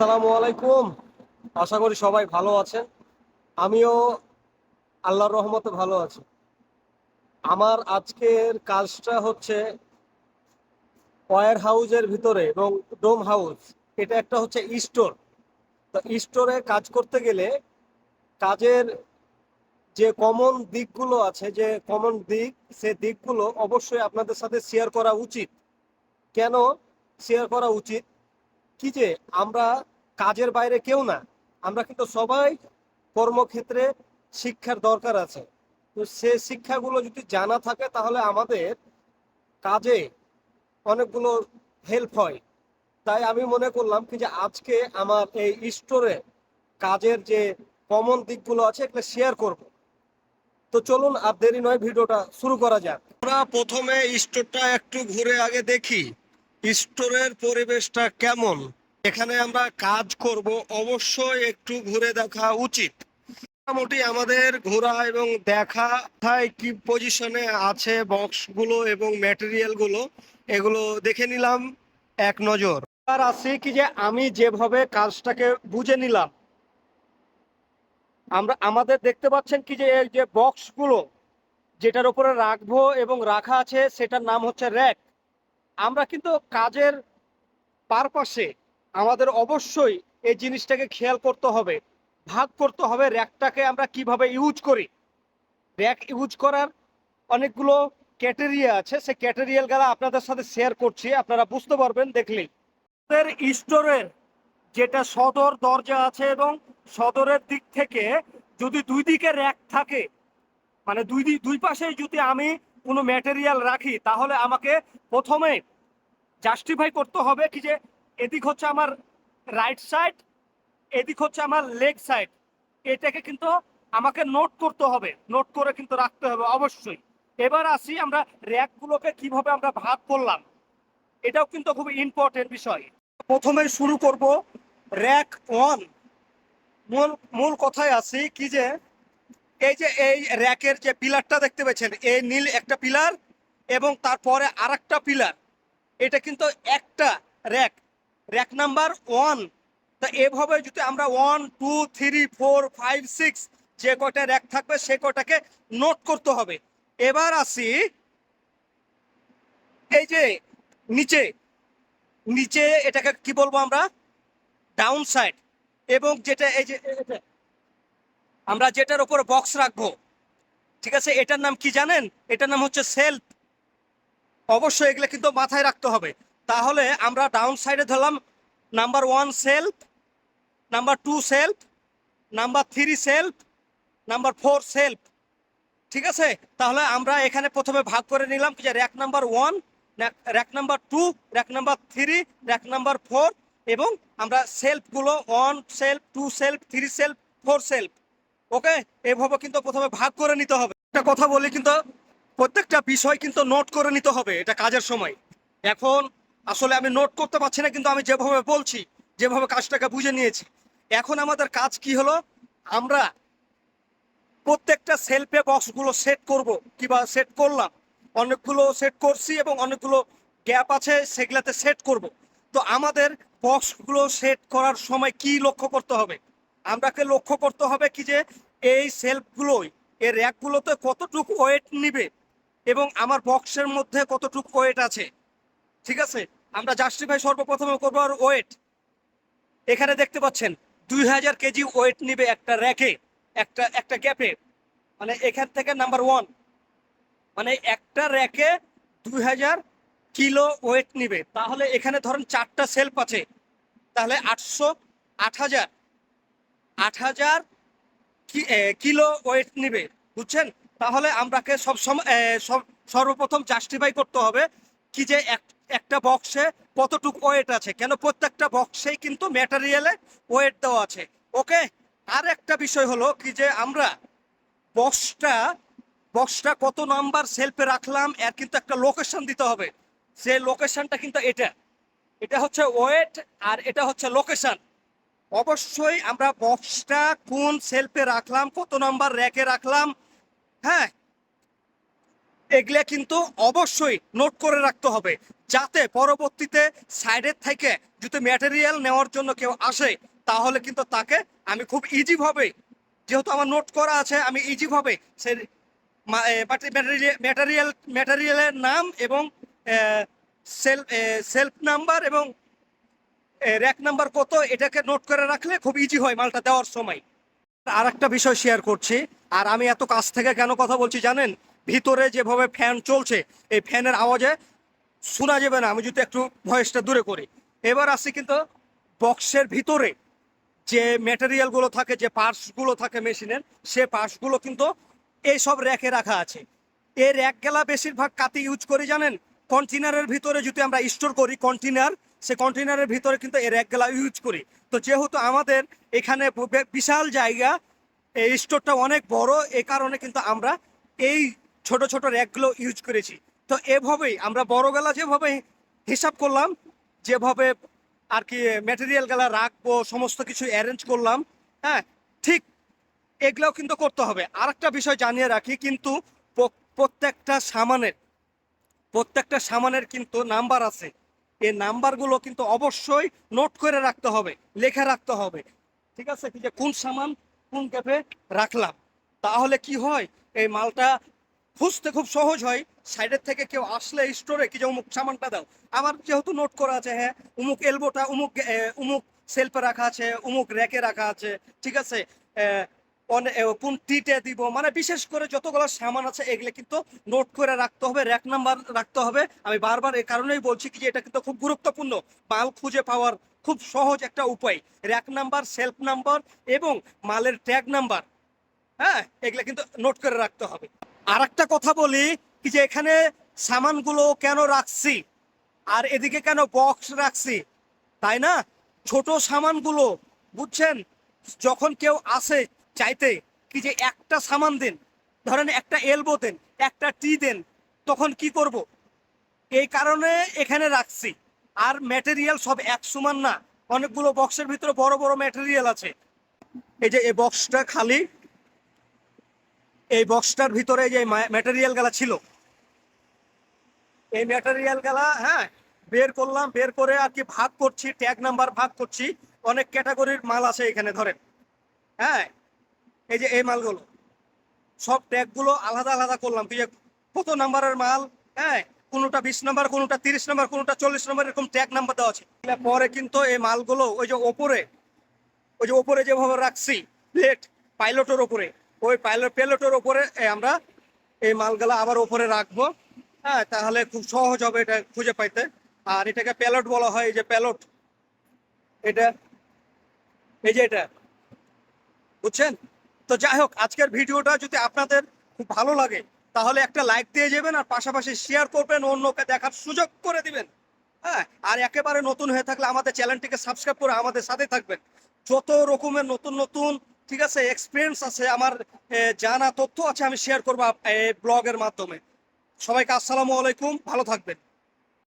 আসসালামু আলাইকুম। আশা করি সবাই ভালো আছেন। আমিও আল্লাহর রহমতে ভালো আছি। আমার আজকের কাজটা হচ্ছে ওয়ার হাউসের ভিতরে এবং ডোম হাউস। এটা একটা হচ্ছে স্টোর। তো স্টোরে কাজ করতে গেলে কাজের যে কমন দিকগুলো আছে, যে কমন দিক, সে দিকগুলো অবশ্যই আপনাদের সাথে শেয়ার করা উচিত। কেন শেয়ার করা উচিত? কি যে আমরা কাজের বাইরে কেউ না, আমরা কিন্তু সবাই কর্মক্ষেত্রে শিক্ষার দরকার আছে। তো সে শিক্ষাগুলো যদি জানা থাকে তাহলে আমাদের কাজে অনেকগুলো হেল্প হয়। তাই আমি মনে করলাম কি যে আজকে আমার এই স্টোরে কাজের যে কমন দিকগুলো আছে এগুলো শেয়ার করব। তো চলুন আর দেরি নয়, ভিডিওটা শুরু করা যাক। আমরা প্রথমে স্টোরটা একটু ঘুরে আগে দেখি। স্টোরের পরিবেশটা কেমন? এখানে আমরা কাজ করব, অবশ্যই একটু ঘুরে দেখা উচিত। মোটামুটি আমাদের ঘোরা এবং দেখা কি পজিশনে আছে বক্সগুলো এবং ম্যাটেরিয়ালগুলো এগুলো দেখে নিলাম এক নজর। আর আসি কি যে আমি যেভাবে কাজটাকে বুঝে নিলাম। আমরা, আমাদের দেখতে পাচ্ছেন কি যে এই যে বক্সগুলো যেটার উপরে রাখব এবং রাখা আছে, সেটার নাম হচ্ছে র্যাক আমরা কিন্তু কাজের পারপাসে আমাদের অবশ্যই এই জিনিসটাকে খেয়াল করতে হবে, ভাগ করতে হবে র্যাকটাকে আমরা কীভাবে ইউজ করি। র্যাক ইউজ করার অনেকগুলো ক্যাটেরিয়া আছে, সেই ক্যাটেরিয়ালগুলো আপনাদের সাথে শেয়ার করছি, আপনারা বুঝতে পারবেন, দেখলেই। আমাদের স্টোরের যেটা সদর দরজা আছে এবং সদরের দিক থেকে যদি দুই দিকে র্যাক থাকে মানে দুই দুই পাশে যদি আমি কোনো ম্যাটেরিয়াল রাখি, তাহলে আমাকে প্রথমে জাস্টিফাই করতে হবে কি যে এদিক হচ্ছে আমার রাইট সাইড এদিক হচ্ছে আমার লেগ সাইড এটাকে কিন্তু আমাকে নোট করতে হবে নোট করে কিন্তু রাখতে হবে অবশ্যই। এবার আসি আমরা র্যাকগুলোকে কীভাবে আমরা ভাগ করলাম। এটাও কিন্তু খুব ইম্পর্টেন্ট বিষয়। প্রথমে শুরু করব র্যাক ওয়ান মূল মূল কথায় আসি কি যে এই যে এই র্যাকের যে পিলারটা দেখতে পাচ্ছেন, এই নীল একটা পিলার এবং তারপরে আরেকটা পিলার। এটা কিন্তু একটা র্যাক। Rack number one. তা এভাবে যদি আমরা one, two, three, four, five, six যে কয়টা র্যাক থাকবে, সে কয়টাকে নোট করতে হবে। এবার আসি এই যে নিচে। নিচে এটাকে কি বলব আমরা? ডাউন সাইড এবং যেটা এই যে আমরা যেটার উপরে বক্স রাখব। ঠিক আছে? এটার নাম কি জানেন? এটার নাম হচ্ছে সেলফ অবশ্যই এগুলো কিন্তু মাথায় রাখতে হবে। তাহলে আমরা ডাউন সাইডে ধরলাম number one shelf number two shelf number three shelf number four shelf ঠিক আছে? তাহলে আমরা এখানে প্রথমে ভাগ করে নিলাম যে rack number one rack number two rack number three rack number four এবং আমরা সেলফগুলো one shelf two shelf three shelf four shelf okay, এভাবে কিন্তু প্রথমে ভাগ করে নিতে হবে। একটা কথা বলি কিন্তু, প্রত্যেকটা বিষয় কিন্তু নোট করে নিতে হবে এটা কাজের সময়। এখন আসলে আমি নোট করতে পারছি না, কিন্তু আমি যেভাবে বলছি, যেভাবে কাজটাকে বুঝে নিয়েছি, এখন আমাদের কাজ কি হলো? আমরা প্রত্যেকটা সেলফে বক্সগুলো সেট করব, কিবা সেট করলাম, অনেকগুলো সেট করছি এবং অনেকগুলো গ্যাপ আছে, সেগুলাতে সেট করব। তো আমাদের বক্সগুলো সেট করার সময় কি লক্ষ্য করতে হবে? আমরাকে লক্ষ্য করতে হবে কি যে এই সেলফগুলোই, এই র্যাকগুলোতে কতটুকু ওয়েট নিবে এবং আমার বক্সের মধ্যে কতটুকু ওয়েট আছে? ঠিক আছে? আমরা জাস্টিফাই সর্বপ্রথমে করব আর ওয়েট এখানে দেখতে পাচ্ছেন, দুই হাজার কেজি ওয়েট নিবে একটা র্যাকে, একটা একটা গ্যাপে মানে এখান থেকে নাম্বার ওয়ান মানে একটা র্যাকে দুই হাজার কিলো ওয়েট নিবে। তাহলে এখানে ধরেন চারটা সেলফ আছে। তাহলে আটশো আট হাজার আট হাজার কিলো ওয়েট নিবে, বুঝছেন? তাহলে আমরাকে সব সর্বপ্রথম জাস্টিফাই করতে হবে কি যে এক- একটা বক্সে কতটুকু ওয়েট আছে। কেন প্রত্যেকটা বক্সেই কিন্তু ম্যাটেরিয়ালে ওয়েট দেওয়া আছে। ওকে? আর একটা বিষয় হলো কি যে আমরা বক্সটা বক্সটা কত নাম্বার সেলফে রাখলাম, এর কিন্তু একটা লোকেশন দিতে হবে। সে লোকেশনটা কিন্তু এটা। এটা হচ্ছে ওয়েট আর এটা হচ্ছে লোকেশন অবশ্যই আমরা বক্সটা কোন সেলফে রাখলাম, কত নম্বর র্যাকে রাখলাম হ্যাঁ? এগুলা কিন্তু অবশ্যই নোট করে রাখতে হবে, যাতে পরবর্তীতে সাইডের থেকে যদি ম্যাটেরিয়াল নেওয়ার জন্য কেউ আসে, তাহলে কিন্তু তাকে আমি খুব ইজি ভাবে যেহেতু আমার নোট করা আছে, আমি ইজি ভাবে সে ম্যাটেরিয়াল ম্যাটেরিয়ালের নাম এবং সেলফ সেলফ নাম্বার এবং র্যাক নাম্বার কত? এটাকে নোট করে রাখলে খুব ইজি হয় মালটা দেওয়ার সময়। আর একটা বিষয় শেয়ার করছি, আর আমি এত কাছ থেকে কেন কথা বলছি জানেন? ভিতরে যেভাবে ফ্যান চলছে, এই ফ্যানের আওয়াজে শোনা যাবে না, আমি যদি একটু ভয়েসটা দূরে করি। এবার আসছি কিন্তু বক্সের ভিতরে। যে ম্যাটেরিয়ালগুলো থাকে, যে পার্টসগুলো থাকে মেশিনের সে পার্টসগুলো কিন্তু এই সব র্যাকে রাখা আছে। এই র্যাকগুলা বেশিরভাগ কাতে ইউজ করি জানেন? কন্টেনারের ভিতরে যদি আমরা স্টোর করি কন্টেনার সে কন্টেনারের ভিতরে কিন্তু এই র্যাকগুলা ইউজ করি। তো যেহেতু আমাদের এখানে বিশাল জায়গা, এই স্টোরটা অনেক বড়, এ কারণে কিন্তু আমরা এই ছোট ছোট র্যাকগুলো ইউজ করেছি। তো এভাবেই আমরা বড় গেলা যেভাবে হিসাব করলাম, যেভাবে আর কি ম্যাটেরিয়াল গেলা রাখব, সমস্ত কিছু অ্যারেঞ্জ করলাম হ্যাঁ ঠিক এগুলাও কিন্তু করতে হবে। আর একটা বিষয় জানিয়ে রাখি, কিন্তু প্রত্যেকটা সামানের প্রত্যেকটা সামানের কিন্তু নাম্বার আছে। এই নাম্বারগুলো কিন্তু অবশ্যই নোট করে রাখতে হবে, লেখা রাখতে হবে। ঠিক আছে? যে কোন সামান, কোন ক্যাফে রাখলাম। তাহলে কি হয়? এই মালটা খুঁজতে খুব সহজ হয়। সাইডের থেকে কেউ আসলে স্টোরে কি যে অমুক সামানটা দাও। আমার যেহেতু নোট করা আছে হ্যাঁ উমুক এলবোটা উমুক উমুক সেলফে রাখা আছে উমুক র্যাকে রাখা আছে, ঠিক আছে? কোন টিটে দিব? মানে বিশেষ করে যতগুলো সামান আছে, এগুলো কিন্তু নোট করে রাখতে হবে র্যাক নাম্বার রাখতে হবে। আমি বারবার এই কারণেই বলছি কি যে এটা কিন্তু খুব গুরুত্বপূর্ণ, মাল খুঁজে পাওয়ার খুব সহজ একটা উপায়। র্যাক নাম্বার সেলফ নাম্বার এবং মালের ট্যাগ নাম্বার হ্যাঁ? এগুলো কিন্তু নোট করে রাখতে হবে। আর একটা কথা বলি কি যে এখানে সামানগুলো কেন রাখছি? আর এদিকে কেন বক্স রাখছি? তাই না? ছোট সামানগুলো, বুঝছেন? যখন কেউ আসে চাইতে কি যে একটা সামান দেন, ধরেন একটা এলবো দেন, একটা টি দেন, তখন কি করব? এই কারণে এখানে রাখছি। আর ম্যাটেরিয়াল সব এক সমান না, অনেকগুলো বক্সের ভিতরে বড় বড় ম্যাটেরিয়াল আছে। এই যে, এই বক্সটা খালি, এই বক্সটার ভিতরে যে ম্যাটেরিয়ালগুলা ছিল। এই ম্যাটেরিয়ালগুলা হ্যাঁ বের করলাম, বের করে আর কি ভাগ করছি ট্যাগ নাম্বার ভাগ করছি। অনেক ক্যাটাগরির মাল আছে এখানে, ধরেন। হ্যাঁ এই যে এই মালগুলো, সব ট্যাগগুলো আলাদা আলাদা করলাম। যে কত নাম্বারের মাল হ্যাঁ? কোনোটা বিশ নাম্বার, কোনোটা তিরিশ নাম্বার, কোনোটা চল্লিশ নাম্বার, এরকম ট্যাগ নাম্বার দেওয়া আছে। পরে কিন্তু এই মালগুলো ওই যে ওপরে, ওই যে ওপরে যেভাবে রাখছি প্লেট পাইলটের ওপরে, ওই পাইলট প্লেটের ওপরে আমরা এই মালগুলো আবার ওপরে রাখব। হ্যাঁ তাহলে খুব সহজ হবে এটা খুঁজে পাইতে। আর এটাকে প্যালট বলা হয়, এই যে প্যালট এটা, এই যে এটা। বুঝছেন? তো যাই হোক, আজকের ভিডিওটা যদি আপনাদের খুব ভালো লাগে, তাহলে একটা লাইক দিয়ে যাবেন আর পাশাপাশি শেয়ার করবেন, অন্যকে দেখার সুযোগ করে দিবেন। হ্যাঁ আর একেবারে নতুন হয়ে থাকলে আমাদের চ্যানেলটিকে সাবস্ক্রাইব করে আমাদের সাথে থাকবেন। যত রকমের নতুন নতুন, ঠিক আছে এক্সপিরিয়েন্স আছে, আমার জানা তথ্য আছে, আমি শেয়ার করব ব্লগের মাধ্যমে। সবাইকে আসসালামু আলাইকুম, ভালো থাকবেন।